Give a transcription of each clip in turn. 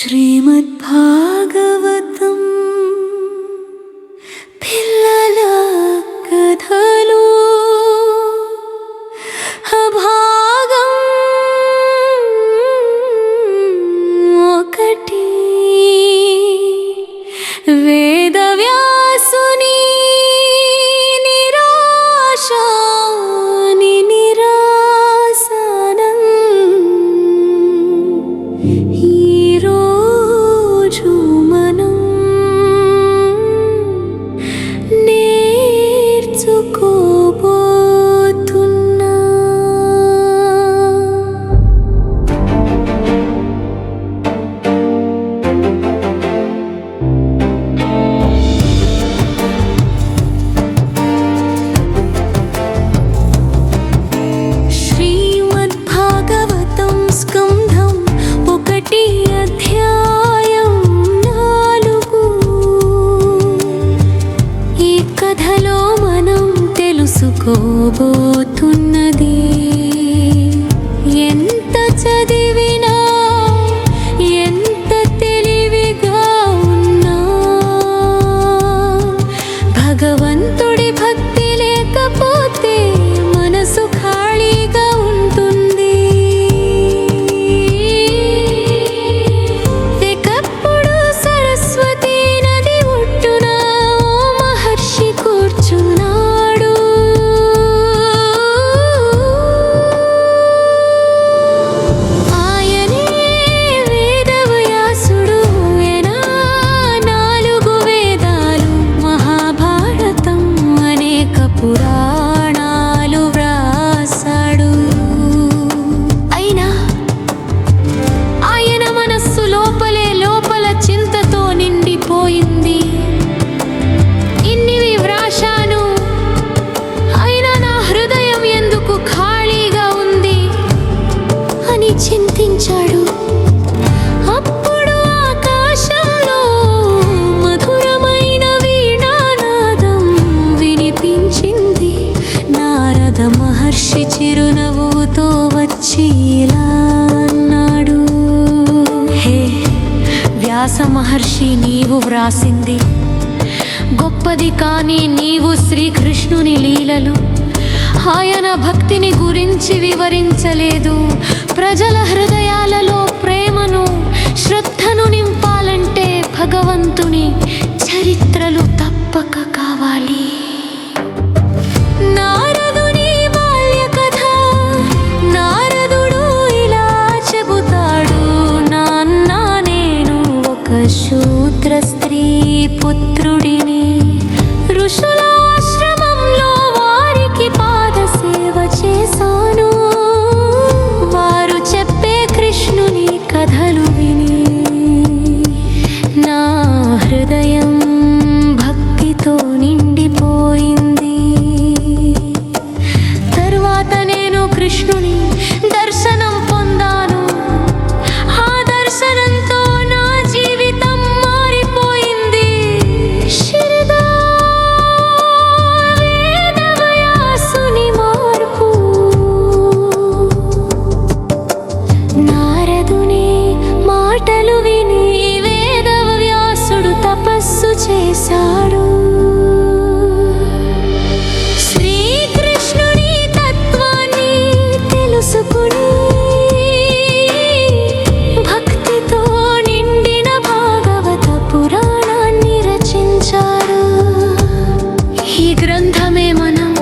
श्रीमद्भा 고보톤 వచ్చి ఇలా అన్నాడు హే వ్యాస మహర్షి నీవు వ్రాసింది గొప్పది కానీ నీవు శ్రీకృష్ణుని లీలలు. ఆయన భక్తిని గురించి వివరించలేదు. ప్రజల హృదయాలలో ప్రేమను శ్రద్ధను నింపాలంటే భగవంతుని చరిత్రలు తప్పక కావాలి. shoes. చూశాడు. శ్రీకృష్ణుని తత్వాన్ని తెలుసుకుని భక్తితో నిండిన భాగవత పురాణాన్ని రచించాడు. ఈ గ్రంథమే మనం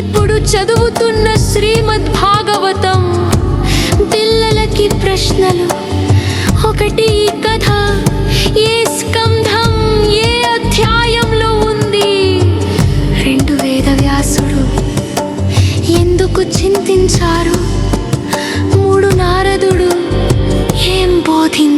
ఇప్పుడు చదువుతున్న శ్రీమద్ భాగవతం పిల్లలకి ప్రశ్నలు ఒకటి కథ.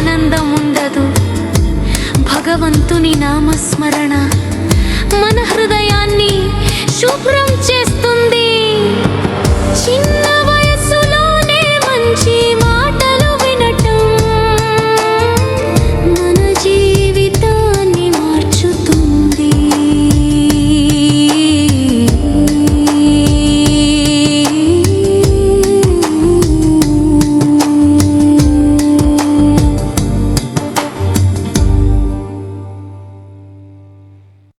ఆనందం ఉండదు భగవంతుని నామస్మరణ